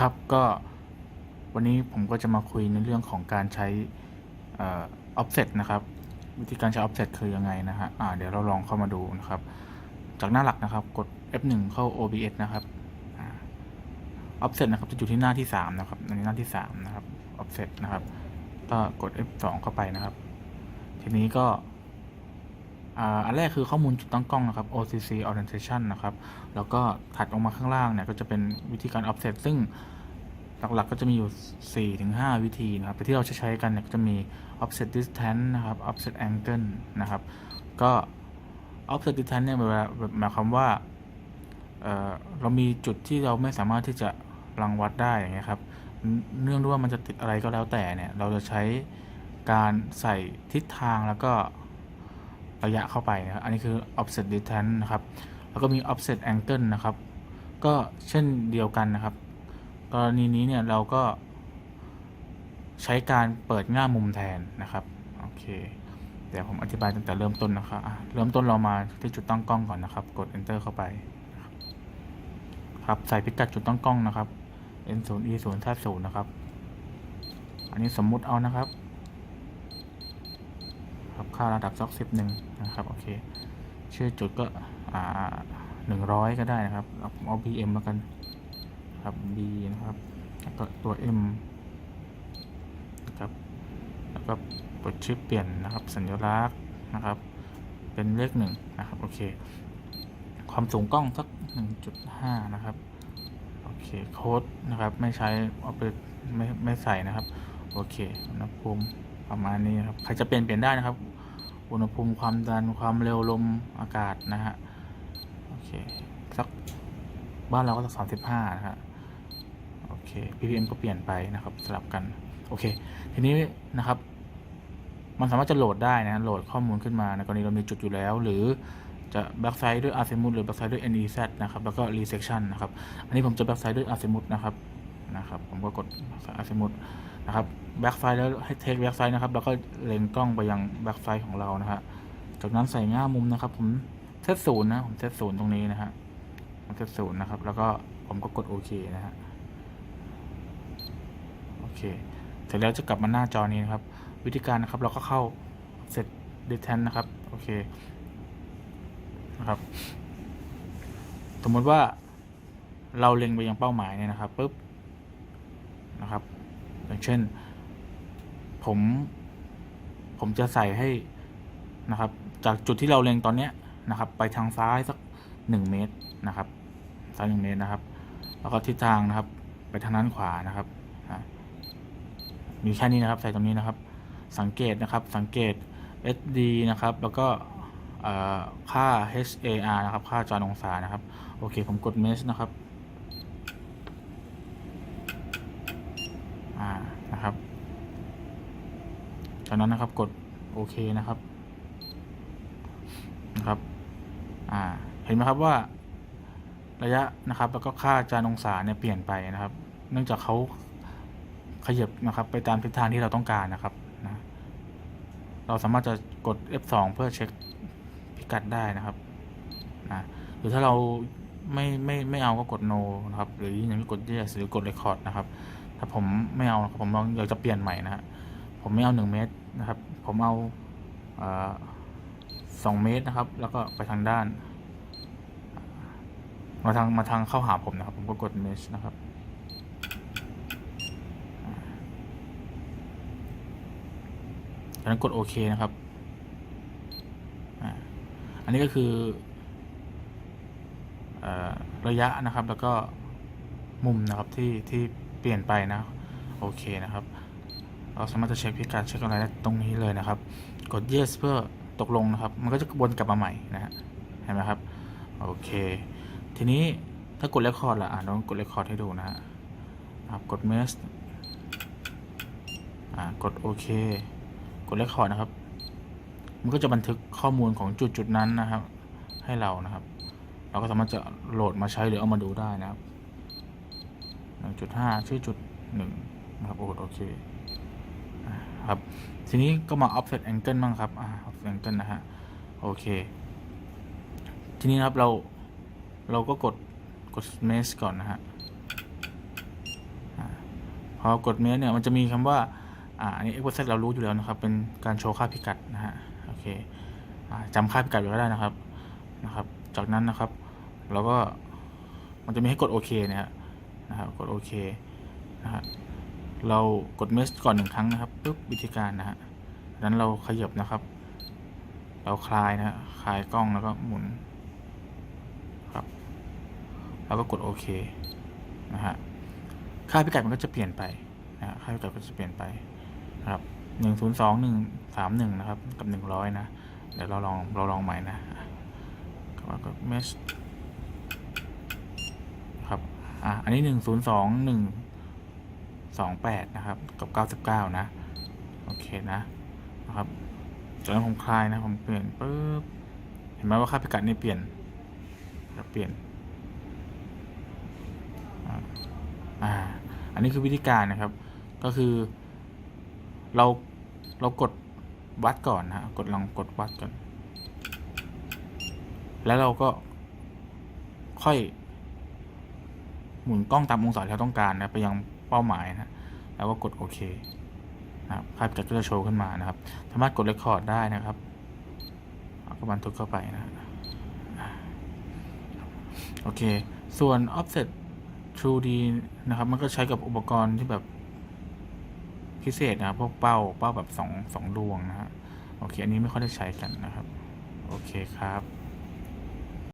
ครับก็วันนี้ผมก็จะมาคุยในเรื่องของการใช้ออ offset นะครับ วิธีการใช้ offset คือยังไงนะฮะเดี๋ยวเราลองเข้ามาดูนะครับ จากหน้าหลักนะครับ กด F1 เข้า OBS นะครับอ่า offset นะครับจะอยู่ที่หน้าที่ 3 นะครับในหน้าที่ 3 นะครับ offset นะครับ ก็กด F2 เข้าไปนะครับ ทีนี้ก็ อันแรกคือข้อมูลจุดตั้งกล้องนะครับ OCC orientation นะครับ แล้วก็ถัดออกมาข้างล่างเนี่ยก็จะเป็นวิธีการ offset ซึ่งหลักๆก็จะมีอยู่ 4-5ถึงวิธีนะครับ แต่ที่เราจะใช้กันเนี่ยก็จะมี offset distance นะครับ offset angle นะครับ ก็ offset distance เนี่ยหมายความว่าเเรามีจุดที่เราไม่สามารถที่จะรังวัดได้อย่างเงี้ยครับ เนื่องด้วยว่ามันจะติดอะไรก็แล้วแต่เนี่ย เราจะใช้การใส่ทิศทางแล้วก็ ระยะเข้าไปนะครับอันนี้คือ offset distance นะครับ แล้วก็มี offset angle นะครับ ก็เช่นเดียวกันนะครับ กรณีนี้เนี่ยเราก็ใช้การเปิดง่ามมุมแทนนะครับโอเคเดี๋ยวผมอธิบายตั้งแต่เริ่มต้นนะครับเริ่มต้นเรามาที่จุดตั้งกล้องก่อนนะครับ กด enter เข้าไปครับใส่พิกัดจุดตั้งกล้องนะครับ n 0 e 0 z 0นะครับ อันนี้สมมุติเอานะครับ ครับค่าระดับซ็อกสิบหนึ่งนะครับโอเคชื่อจุดก็อ่าหนึ่งร้อยก็ได้นะครับเอาเอา bm แล้วกันครับ b นะครับแล้วก็ตัว m นะครับแล้วก็กดชิปเปลี่ยนนะครับ สัญลักษณ์นะครับ เป็นเลขหนึ่งนะครับโอเค ความสูงกล้องสักหนึ่งจุดห้านะครับโอเคโค้ดนะครับไม่ใช้เอาไปไม่ไม่ใส่นะครับโอเคอุณหภูมิประมาณนี้ครับใครจะเปลี่ยนเปลี่ยนได้นะครับ อุณหภูมิความดันความเร็วลมอากาศนะฮะโอเคสักบ้านเราก็สักสามสิบห้านะฮะโอเค ppm ก็เปลี่ยนไปนะครับสลับกันโอเค ทีนี้นะครับ มันสามารถจะโหลดได้นะโหลดข้อมูลขึ้นมาในกรณีเรามีจุดอยู่แล้ว หรือจะ backside ด้วย azimuth หรือ backside ด้วย nez นะครับแล้วก็ resection นะครับ อันนี้ผมจะ backside ด้วย azimuth นะครับนะครับ ผมก็กด azimuth นะครับ backside แล้วให้ take backside นะครับ แล้วก็เล็งกล้องไปยัง backside ของเรานะฮะจากนั้นใส่ง่ามมุมนะครับ ผมเซตศูนย์นะผมเซตศูนย์ตรงนี้นะฮะผมเซตศูนย์นะครับ แล้วก็ผมก็กดโอเคนะฮะโอเค เสร็จแล้วจะกลับมาหน้าจอนี้นะครับ วิธีการนะครับ เราก็เข้าเสร็จ distance นะครับโอเคนะครับ สมมติว่าเราเล็งไปยังเป้าหมายเนี่ยนะครับปุ๊บนะครับ อย่างเช่น ผม ผมจะใส่ให้นะครับ จากจุดที่เราเล็งตอนเนี้ยนะครับ ไปทางซ้ายสักหนึ่งเมตรนะครับซ้ายหนึ่งเมตรนะครับ แล้วก็ทิศทางนะครับ ไปทางด้านขวานะครับอะมีแค่นี้นะครับ ใส่ตรงนี้นะครับ สังเกตนะครับ สังเกต SD นะครับ แล้วก็ค่า HAR นะครับ ค่าจานองศานะครับ โอเค ผมกด mesh นะครับ อ่านะครับ จากนั้นนะครับกดโอเคนะครับนะครับอ่าเห็นไหมครับว่าระยะนะครับ แล้วก็ค่าจานองศาเนี่ยเปลี่ยนไปนะครับ เนื่องจากเขาขยับนะครับไปตามทิศทางที่เราต้องการนะครับนะเราสามารถจะกด F2 เพื่อเช็คพิกัดได้นะครับนะหรือถ้าเราไม่ไม่ไม่เอาก็กด no นะครับ หรืออย่างนี้กด yes หรือกด record นะครับ ถ้าผมไม่เอาผมองอยากจะเปลี่ยนใหม่นะฮะผมไม่เอาหนึ่งเมตรนะครับ ผมเอาสองเมตรนะครับ แล้วก็ไปทางด้าน มาทางมาทางเข้าหาผมนะครับ ผมก็กด mesh นะครับจากนั้นกดโอเคนะครับ อันนี้ก็คืออระยะนะครับ แล้วก็มุมนะครับที่ที่ เปลี่ยนไปนะ โอเคนะครับ เราสามารถจะเช็คพิกัดเช็คอะไรได้ตรงนี้เลยนะครับ กด yes เพื่อตกลงนะครับ มันก็จะวนกลับมาใหม่นะฮะเห็นไหมครับ โอเค ทีนี้ถ้ากด record ล่ะอ่าน้องกด record ให้ดูนะฮะครับกด mesh อ่ากดโอเค กด record นะครับ มันก็จะบันทึกข้อมูลของจุดจุดนั้นนะครับ ให้เรานะครับ เราก็สามารถจะโหลดมาใช้หรือเอามาดูได้นะครับ 1.5ชื่อจุดหนึ่งนะครับโอ้โอเคครับทีนี้ก็มา offset angle บ้างครับอ่า offset angle นะฮะโอเค ทีนี้ครับเราเราก็กดกด mesh ก่อนนะฮะพอกดเมสเนี่ยมันจะมีคำว่าอ่าอันนี้ explicit เรารู้อยู่แล้วนะครับ เป็นการโชว์ค่าพิกัดนะฮะโอเคอจำค่าพิกัดไว้ก็ได้นะครับนะครับ จากนั้นนะครับ เราก็มันจะมีให้กดโอเคนะฮะ นะครับกดโอเคนะฮะเรากดเมสก่อนหนึ่งครั้งนะครับปุ๊บวิธีการนะฮะนั้นเราขยับนะครับ เราคลายนะฮะคลายกล้องแล้วก็หมุนครับแล้วก็กดโอเคนะฮะค่าพิกัดมันก็จะเปลี่ยนไปนะค่าพิกัดก็จะเปลี่ยนไปนะครับหนึ่งศูนย์สองหนึ่งสามหนึ่งนะครับกับหนึ่งร้อยนะเดี๋ยวเราลองเราลองใหม่นะแล้วก็เมส อะอันนี้หนึ่งศูนย์สองหนึ่งสองแปดนะครับ กับเก้าสิบเก้านะ โอเคนะนะครับจากนั้นผมคลายนะ ผมเปลี่ยนปุ๊บเห็นไหมว่าค่าพิกัดนี่เปลี่ยนแล้วเปลี่ยนอ่าอันนี้คือวิธีการนะครับ ก็คือ เราเรากดวัดก่อนนะฮะกดลองกดวัดก่อน แล้วเราก็ค่อย หมุนกล้องตามองศาที่เราต้องการนะไปยังเป้าหมายนะแล้วก็กดโอเคนะครับภาพจะก็จะโชว์ขึ้นมานะครับ สามารถกดเรคคอร์ดได้นะครับเอาก็บันทึกเข้าไปนะโอเค ส่วน offset TrueD นะครับ มันก็ใช้กับอุปกรณ์ที่แบบพิเศษนะพวกเป้าเป้าแบบสองสองดวงนะฮะโอเค อันนี้ไม่ค่อยได้ใช้กันนะครับ โอเคครับ